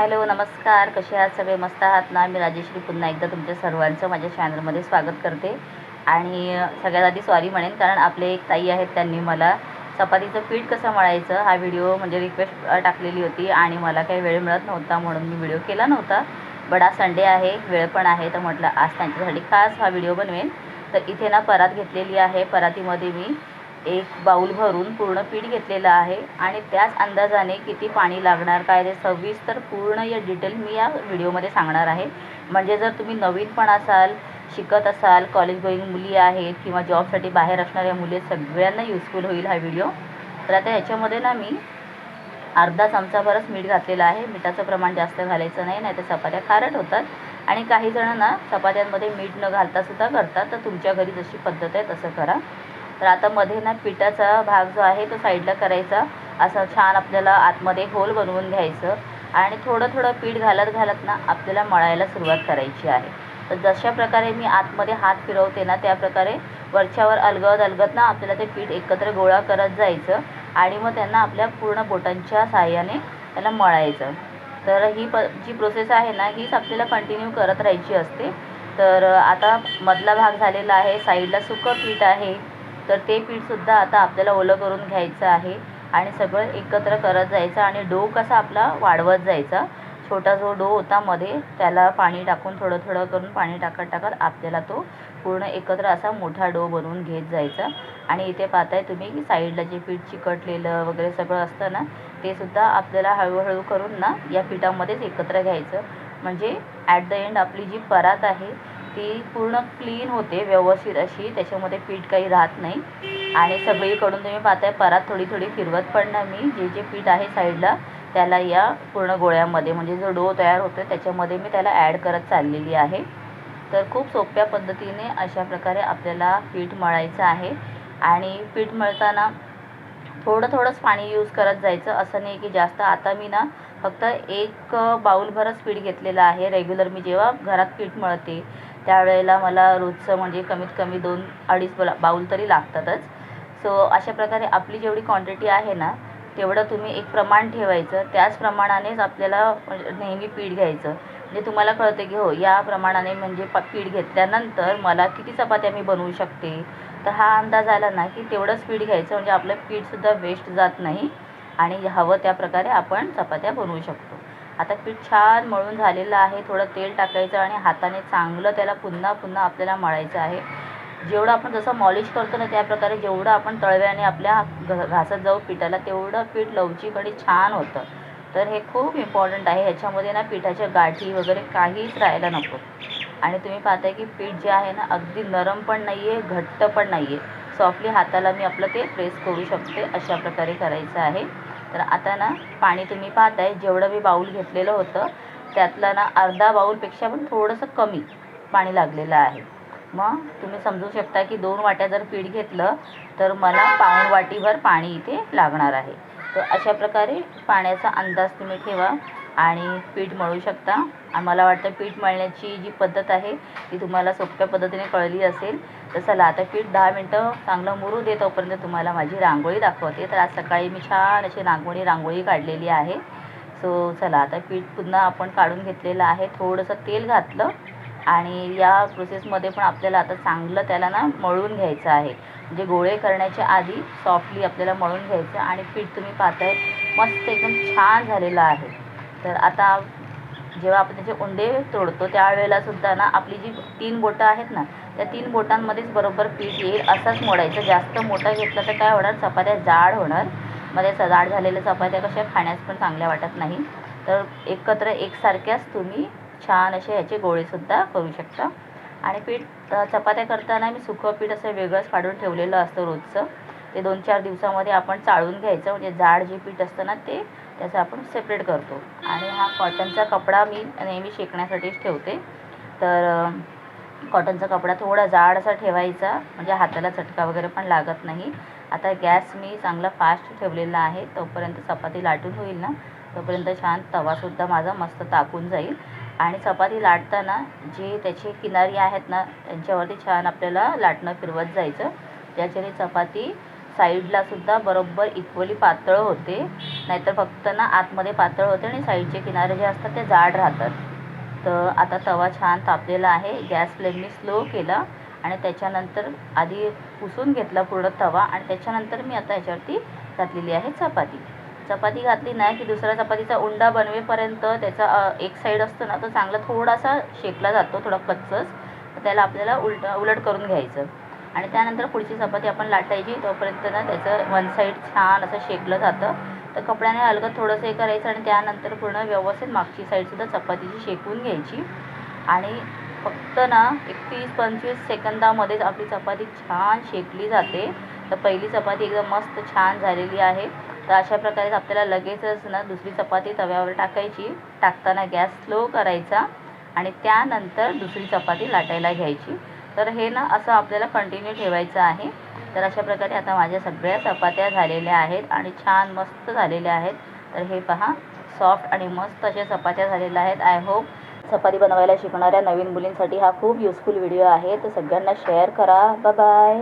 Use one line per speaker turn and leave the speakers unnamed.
Hello नमस्कार. कसे आहात? सगळे मस्त आहात ना? मी राजेश्री पुन्हा एकदा तुमच्या सर्वांचं माझ्या चॅनलमध्ये स्वागत करते. आणि सगळ्यात आधी सॉरी म्हणेन कारण आपले एक ताई आहेत त्यांनी मला चपातीचं पीठ कसं मळायचं हा व्हिडिओ म्हणजे रिक्वेस्ट टाकलेली होती आणि मला काही वेळ मिळत नव्हता म्हणून मी व्हिडिओ केला नव्हता. बट आज संडे आहे वेळ पण आहे तर म्हटलं आज त्यांच्यासाठी खास हा व्हिडिओ बनवेन. तर इथे ना परात घेतलेली आहे परातीमध्ये मी एक बाऊल भरून पूर्ण पीठ घेतलेलं आहे आणि त्याच अंदाजाने किती पाणी लागणार काय ते सविस्तर पूर्ण या डिटेल मी या व्हिडिओमध्ये सांगणार आहे. म्हणजे जर तुम्ही नवीन पण असाल शिकत असाल कॉलेज गोईंग मुली आहेत किंवा जॉबसाठी बाहेर असणाऱ्या मुली सगळ्यांना युजफुल होईल हा व्हिडिओ तर आता ह्याच्यामध्ये ना मी अर्धा चमचाभरच मीठ घातलेलं आहे. मिठाचं प्रमाण जास्त घालायचं नाही नाही तर चपात्या खारट होतात. आणि काही जण ना चपात्यांमध्ये मीठ न घालतासुद्धा करतात. तर तुमच्या घरी जशी पद्धत आहे तसं करा. तर आता मध्ये ना पिठाचा भाग जो आहे तो साईडला करायचा. असं छान आपल्याला आतमध्ये होल बनवून घ्यायचं. आणि थोडं थोडं पीठ घालत घालत ना आपल्याला मळायला सुरुवात करायची आहे. तर जशा प्रकारे मी आतमध्ये हात फिरवते ना त्या प्रकारे वरच्यावर अलगद अलगद ना आपल्याला ते पीठ एकत्र गोळा करत जायचं. आणि मग त्यांना आपल्या पूर्ण बोटांच्या साहाय्याने त्याला मळायचं. तर ही प जी प्रोसेस आहे ना हीच आपल्याला कंटिन्यू करत राहायची असते. तर आता मधला भाग झालेला आहे साईडला सुकं पीठ आहे. तर ते पीठसुद्धा आता आपल्याला ओलं करून घ्यायचं आहे आणि सगळं एकत्र करत जायचं आणि डो कसा आपला वाढवत जायचा. छोटा जो डो होता मध्ये त्याला पाणी टाकून थोडं थोडं करून पाणी टाकत टाकत आपल्याला तो पूर्ण एकत्र असा मोठा डो बनवून घेत जायचा. आणि इथे पाहताय तुम्ही की साईडला जे पीठ चिकटलेलं वगैरे सगळं असतं ना ते सुद्धा आपल्याला हळूहळू करून ना या पिठामध्येच एकत्र घ्यायचं. म्हणजे ॲट द एंड आपली जी परात आहे ती पूर्ण क्लीन होते व्यवस्थित अशी. त्याच्यामध्ये पीठ काही राहत नाही. आणि सगळीकडून तुम्ही पाहताय परात थोडी थोडी फिरवत पण ना मी. जे जे पीठ आहे साईडला त्याला या पूर्ण गोळ्यामध्ये म्हणजे जो डो तयार होतो त्याच्यामध्ये मी त्याला ॲड करत चाललेली आहे. तर खूप सोप्या पद्धतीने अशा प्रकारे आपल्याला पीठ मळायचं आहे. आणि पीठ मळताना थोडं थोडंच पाणी यूज करत जायचं. असं नाही की जास्त. आता मी ना फक्त एक बाऊलभरच पीठ घेतलेलं आहे. रेग्युलर मी जेव्हा घरात पीठ मळते त्यावेळेला मला रोजचं म्हणजे कमीत कमी दोन अडीच बला बाऊल तरी लागतातच. सो अशा प्रकारे आपली जेवढी क्वांटिटी आहे ना तेवढं तुम्ही एक प्रमाण ठेवायचं. त्याच प्रमाणानेच आपल्याला म्हणजे नेहमी पीठ घ्यायचं. म्हणजे तुम्हाला कळतं की हो या प्रमाणाने म्हणजे प पीठ घेतल्यानंतर मला किती चपात्या मी बनवू शकते? तर हा अंदाज आला ना की तेवढंच पीठ घ्यायचं. म्हणजे आपलं पीठसुद्धा वेस्ट जात नाही. आणि हवं त्या प्रकारे आपण चपात्या बनवू शकतो. आता पीठ छान मळून झालेलं आहे. थोडं तेल टाकायचं आणि हाताने चांगलं त्याला पुन्हा पुन्हा आपल्याला मळायचं आहे. जेवढं आपण जसं मॉलिश करतो ना त्याप्रकारे जेवढं आपण तळव्याने आपल्या घ घासत जाऊ पिठाला तेवढं पीठ लवचिक आणि छान होतं. तर हे खूप इम्पॉर्टंट आहे. ह्याच्यामध्ये ना पिठाच्या गाठी वगैरे काहीच राहायला नको. आणि तुम्ही पाहताय की पीठ जे आहे ना अगदी नरम पण नाही आहे घट्ट पण नाही आहे सॉफ्टली हाताला मी आपलं ते प्रेस करू शकते अशा प्रकारे करायचं आहे. तर आता ना पाणी तुम्ही पाहताय जेवढं मी बाऊल घेतलेलं होतं त्यातलं ना अर्धा बाऊलपेक्षा पण थोडंसं कमी पाणी लागलेलं आहे. मग तुम्ही समजू शकता की दोन वाट्या जर पीठ घेतलं तर मला पाऊण वाटीभर पाणी इथे लागणार आहे. तर अशा प्रकारे पाण्याचा अंदाज तुम्ही ठेवा. आणि पीठ मळू शकता. आणि मला वाटतं पीठ मळण्याची जी पद्धत आहे ती तुम्हाला सोप्या पद्धतीने कळली असेल. तर चला आता पीठ दहा मिनटं चांगलं मुरू दे तोपर्यंत तुम्हाला माझी रांगोळी दाखवते. तर आज सकाळी मी छान अशी रांगोळी रांगोळी काढलेली आहे. सो चला आता पीठ पुन्हा आपण काढून घेतलेलं आहे. थोडंसं तेल घातलं आणि या प्रोसेसमध्ये पण आपल्याला आता चांगलं त्याला ना मळून घ्यायचं आहे. म्हणजे गोळे करण्याच्या आधी सॉफ्टली आपल्याला मळून घ्यायचं आणि पीठ तुम्ही पाहताय मस्त एकदम छान झालेलं आहे. तर आता जेव्हा आपण त्याचे उंडे तोडतो त्यावेळेला सुद्धा ना आपली जी तीन बोटं आहेत ना त्या तीन बोटांमध्येच बरोबर पीठ येईल असंच मोडायचं. जास्त मोठं घेतलं तर काय होणार? चपात्या जाड होणार. मध्ये जाड झालेल्या चपात्या कशा खाण्यास पण चांगल्या वाटत नाही. तर एकत्र एकसारख्याच तुम्ही छान असे ह्याचे गोळेसुद्धा करू शकता. आणि पीठ चपात्या करताना मी सुकं पीठ असं वेगळंच काढून ठेवलेलं असतं रोजचं. ते दोन चार दिवसामध्ये आपण चाळून घ्यायचं. म्हणजे जाड जे पीठ असतं ना ते त्याचं आपण सेपरेट करतो. आणि हा कॉटनचा कपडा मी नेहमी शेकण्यासाठीच ठेवते. तर कॉटनचा कपडा थोडा जाड असा ठेवायचा. म्हणजे हाताला चटका वगैरे पण लागत नाही. आता गॅस मी चांगला फास्ट ठेवलेला आहे. तोपर्यंत चपाती लाटून होईल ना? तोपर्यंत छान तवासुद्धा माझा मस्त तापून जाईल. आणि चपाती लाटताना जे त्याचे किनारी आहेत ना त्यांच्यावरती छान आपल्याला लाटणं फिरवत जायचं. त्याच्याने चपाती साईडला सुद्धा बरोबर इक्वली पातळ होते. नाहीतर फक्त ना आतमध्ये पातळ होते आणि साईडचे किनारे जे असतात ते जाड राहतात. तर आता तवा छान तापलेला आहे. गॅस फ्लेम मी स्लो केला आणि त्याच्यानंतर आधी पुसून घेतला पूर्ण तवा आणि त्याच्यानंतर मी आता याच्यावरती घातलेली आहे चपाती. चपाती घातली नाही की दुसऱ्या चपातीचा उंडा बनवेपर्यंत त्याचा एक साईड असतो ना तो चांगला थोडासा शेकला जातो थोडा कच्चच. त्याला आपल्याला उलट उलट करून घ्यायचं. आणि त्यानंतर पुढची चपाती आपण लाटायची. तोपर्यंत ना त्याचं वन साईड छान असं शेकलं जातं. तर कपड्याने अलगद थोडंसं हे करायचं आणि त्यानंतर पूर्ण व्यवस्थित मागची साईडसुद्धा चपातीची शेकून घ्यायची. आणि फक्त ना एक तीस पंचवीस सेकंदामध्येच आपली चपाती छान शेकली जाते. तर पहिली चपाती एकदम मस्त छान झालेली आहे. तर अशा प्रकारे आपल्याला लगेचच ना दुसरी चपाती तव्यावर टाकायची. टाकताना गॅस स्लो करायचा आणि त्यानंतर दुसरी चपाती लाटायला घ्यायची. तर हे ना असं आपल्याला कंटिन्यू ठेवायचं आहे. तर अशा प्रकारे आता माझ्या सगळ्या चपात्या झालेल्या आहेत आणि छान मस्त झालेल्या आहेत. तर हे पहा सॉफ्ट आणि मस्त अशा चपात्या झालेल्या आहेत. आय होप चपाती बनवायला शिकणाऱ्या नवीन मुलींसाठी हा खूप युजफुल व्हिडिओ आहे. तर सगळ्यांना शेअर करा. बाय